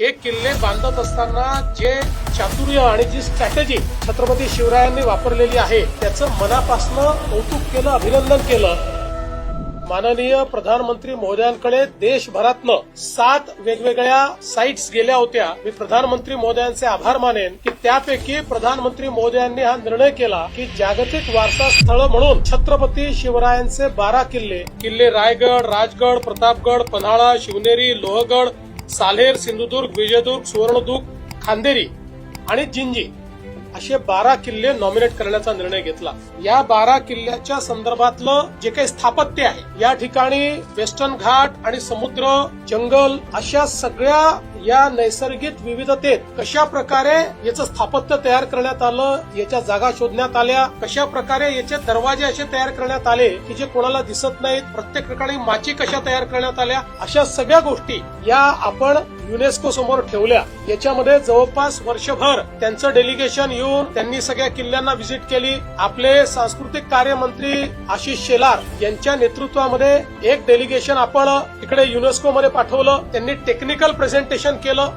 हे किल्ले बांधत असताना जे चातुर्य आणि जी स्ट्रॅटेजी छत्रपती शिवरायांनी वापरलेली आहे त्याचं मनापासनं कौतुक केलं अभिनंदन केलं. माननीय प्रधानमंत्री महोदयांकडे देशभरातनं सात वेगवेगळ्या साईट्स गेल्या होत्या. मी प्रधानमंत्री महोदयांचे आभार मानेन की त्यापैकी प्रधानमंत्री महोदयांनी हा निर्णय केला की जागतिक वारसा स्थळ म्हणून छत्रपती शिवरायांचे बारा किल्ले. किल्ले रायगड राजगड प्रतापगड पन्हाळा शिवनेरी लोहगड सालेर सिंधुदुर्ग विजयदुर्ग सुवर्णदुर्ग खांदेरी आणि जिंजी असे बारा किल्ले नॉमिनेट करण्याचा निर्णय घेतला. या बारा किल्ल्याच्या संदर्भातलं जे काही स्थापत्य आहे या ठिकाणी वेस्टर्न घाट आणि समुद्र जंगल अशा सगळ्या या नैसर्गिक विविधतेत कशा प्रकारे याचं स्थापत्य तयार करण्यात आलं याच्या जागा शोधण्यात आल्या कशा प्रकारे याचे दरवाजे असे तयार करण्यात आले की जे कोणाला दिसत नाहीत प्रत्येक ठिकाणी माची कशा तयार करण्यात आल्या अशा सगळ्या गोष्टी या आपण युनेस्को समोर ठेवल्या. याच्यामध्ये जवळपास वर्षभर त्यांचं डेलिगेशन येऊन त्यांनी सगळ्या किल्ल्यांना व्हिजिट केली. आपले सांस्कृतिक कार्यमंत्री आशिष शेलार यांच्या नेतृत्वामध्ये एक डेलिगेशन आपण इकडे युनेस्को मध्ये पाठवलं. त्यांनी टेक्निकल प्रेझेंटेशन केलं.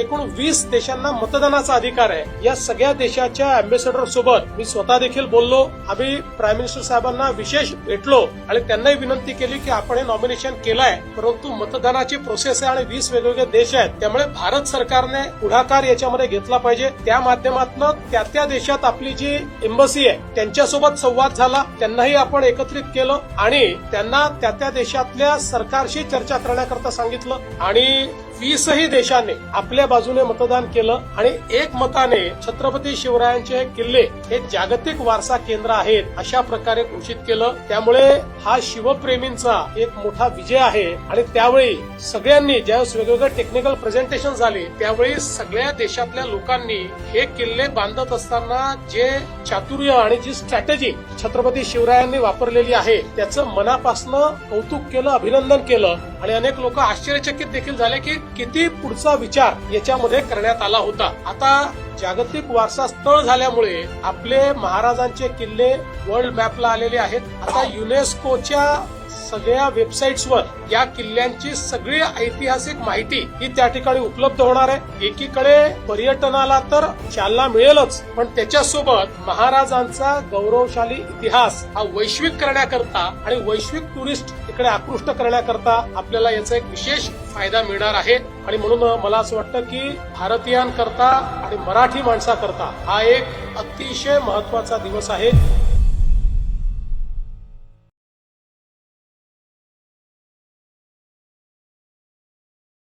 एकूण वीस देशांना मतदानाचा अधिकार आहे. या सगळ्या देशाच्या अँबेसेडर सोबत मी स्वतः देखील बोललो. आम्ही प्राईम मिनिस्टर साहेबांना विशेष भेटलो आणि त्यांनाही विनंती केली की आपण हे नॉमिनेशन केलंय. परंतु मतदानाची प्रोसेस आहे आणि वीस वेगवेगळे देश आहेत. त्यामुळे भारत सरकारने पुढाकार याच्यामध्ये घेतला पाहिजे. त्या माध्यमातून त्या त्या देशात आपली जी एम्बसी आहे त्यांच्यासोबत संवाद झाला. त्यांनाही आपण एकत्रित केलं आणि त्यांना त्या त्या देशातल्या सरकारशी चर्चा करण्याकरता सांगितलं. आणि वीसही देशांनी आपल्या बाजूने मतदान केलं आणि एक मताने छत्रपती शिवरायांचे हे किल्ले हे जागतिक वारसा केंद्र आहेत अशा प्रकारे घोषित केलं. त्यामुळे हा शिवप्रेमींचा एक मोठा विजय आहे आणि त्यावेळी सगळ्यांनी ज्यावेळेस वेगवेगळे टेक्निकल प्रेझेंटेशन झाले त्यावेळी सगळ्या देशातल्या लोकांनी हे किल्ले बांधत असताना जे चातुर्य आणि जी स्ट्रॅटेजी छत्रपती शिवरायांनी वापरलेली आहे त्याचं मनापासनं कौतुक केलं अभिनंदन केलं. आणि अनेक लोक आश्चर्यचकित देखील झाले की किती पुढचा विचार याच्यामध्ये करण्यात आला होता. आता जागतिक वारसा स्थळ झाल्यामुळे आपले महाराजांचे किल्ले वर्ल्ड मॅपला आलेले आहेत. आता युनेस्कोच्या सगळ्या वेबसाईट्सवर या किल्ल्यांची सगळी ऐतिहासिक माहिती ही त्या ठिकाणी उपलब्ध होणार आहे. एकीकडे पर्यटनाला तर चालना मिळेलच पण त्याच्यासोबत महाराजांचा गौरवशाली इतिहास हा वैश्विक करण्याकरता आणि वैश्विक टुरिस्ट इकडे आकृष्ट करण्याकरता आपल्याला याचा एक विशेष फायदा मिळणार आहे. आणि म्हणून मला असं वाटतं की भारतीयांकरता आणि मराठी माणसाकरता हा एक अतिशय महत्त्वाचा दिवस आहे.